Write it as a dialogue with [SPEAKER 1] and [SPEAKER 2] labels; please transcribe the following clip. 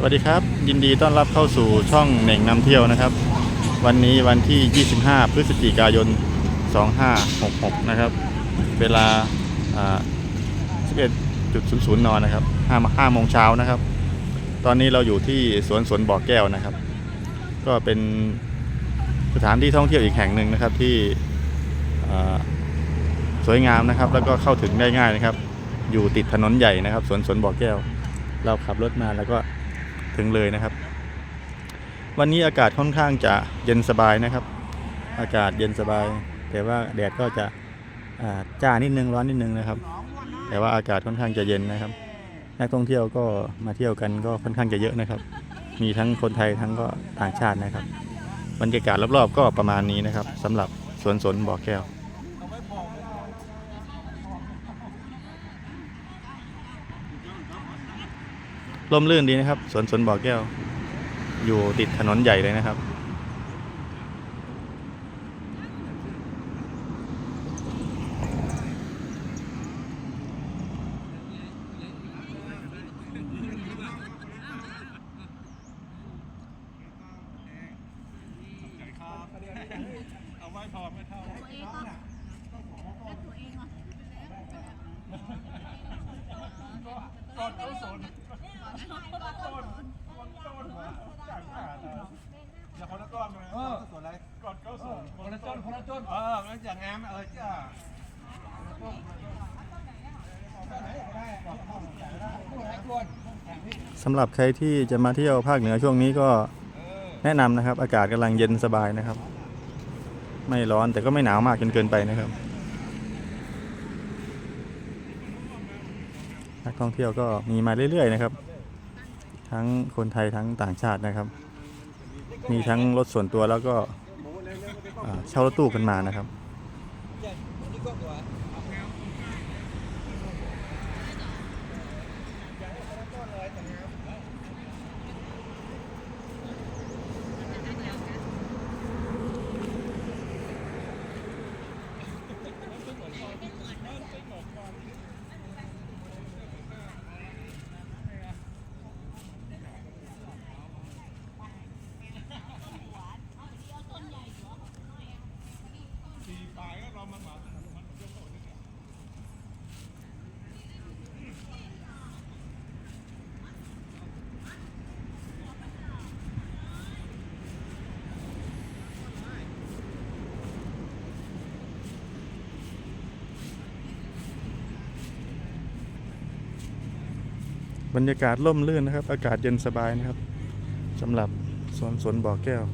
[SPEAKER 1] สวัสดีครับ ยินดีต้อนรับเข้าสู่ช่องเหน่งนำเที่ยวนะครับ วันนี้วันที่ 25 พฤศจิกายน 2566 นะครับ เวลาอ่า11.00 น นะครับ5 5โมงเช้านะครับ ตอนนี้เราอยู่ที่สวนสวนบ่อแก้วนะครับ ก็เป็นสถานที่ท่องเที่ยวอีกแห่งหนึ่งนะครับที่สวยงามนะครับ แล้วก็เข้าถึงได้ง่ายนะครับ อยู่ติดถนนใหญ่นะครับสวนสวนบ่อแก้ว เราขับรถมาแล้วก็ ถึงเลยนะครับ วันนี้อากาศค่อนข้างจะเย็นสบายนะครับ อากาศเย็นสบาย แต่ว่าแดดก็จะจ้านิดนึงร้อนนิดนึงนะครับ แต่ว่าอากาศค่อนข้างจะเย็นนะครับ นักท่องเที่ยวก็มาเที่ยวกันก็ค่อนข้างจะเยอะนะครับ มีทั้งคนไทยทั้งก็ต่างชาตินะครับบรรยากาศรอบๆก็ประมาณนี้นะครับสำหรับสวนสนบ่อแก้ว ร่มรื่นดีนะครับ สวนสวนบ่อแก้ว อยู่ติดถนนใหญ่เลยนะครับ
[SPEAKER 2] เอาไว้พอไม่เท่า
[SPEAKER 3] ตัวเองก็แล้วตัวเองอะ
[SPEAKER 2] ต้นต้นสนต้นต้นต้นหัวจ่ายขาดอย่าคนละก้อนเลยสวนอะไรก้อนเก้าสนคนละต้นคนละต้นเออมันจะงามเออจ้า
[SPEAKER 1] สำหรับใครที่จะมาเที่ยวภาคเหนือช่วงนี้ก็แนะนำนะครับ อากาศกำลังเย็นสบายนะครับ ไม่ร้อนแต่ก็ไม่หนาวมากจนเกินไปนะครับนักท่องเที่ยวก็มีมาเรื่อยๆนะครับ ทั้งคนไทยทั้งต่างชาตินะครับ มีทั้งรถส่วนตัวแล้วก็เช่ารถตู้กันมานะครับ บรรยากาศร่มรื่นนะครับ อากาศเย็นสบายนะครับสำหรับสวนสวนบ่อแก้ว